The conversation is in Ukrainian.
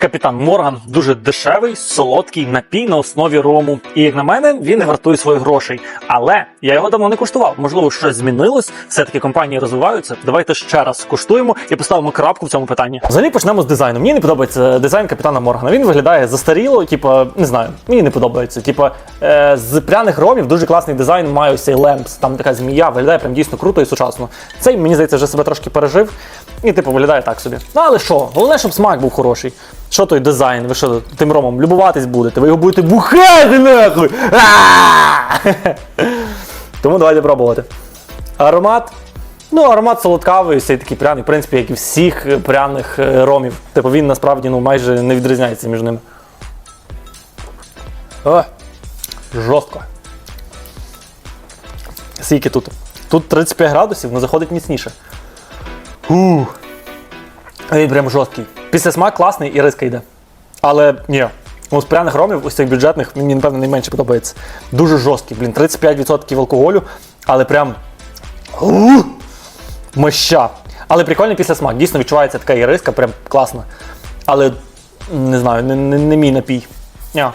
Капітан Морган дуже дешевий, солодкий напій на основі рому. І як на мене, він не вартує своїх грошей. Але я його давно не куштував. Можливо, щось змінилось. Все таки компанії розвиваються. Давайте ще раз куштуємо і поставимо крапку в цьому питанні. Взагалі почнемо з дизайну. Мені не подобається дизайн капітана Моргана. Він виглядає застаріло, типу, не знаю. Мені не подобається. Типу, з пряних ромів дуже класний дизайн має цей лемпс. Там така змія виглядає прям дійсно круто і сучасно. Цей мені здається вже себе трошки пережив. І типу виглядає так собі. Ну але що? Головне, щоб смак був хороший. Що той дизайн? Ви що тим ромом любуватись будете? Ви його будете бухати нахуй! Тому давайте пробувати. Аромат. Ну, аромат солодкавий, цей такий пряний, в принципі, як і всіх пряних е, ромів. Типу він насправді ну, майже не відрізняється між ними. О, жорстко. Скільки тут? Тут 35 градусів, але заходить міцніше. Ух. Він прям жорсткий. Після смак класний і риска йде. Але ні. Ну, з пряних ромів, ось цих бюджетних, мені, напевно, найменше подобається. Дуже жорсткий, блін, 35% алкоголю, але прям. Моща. Але прикольний після смак. Дійсно відчувається така іриска, прям класна. Але не знаю, не, не, не мій напій. Ня.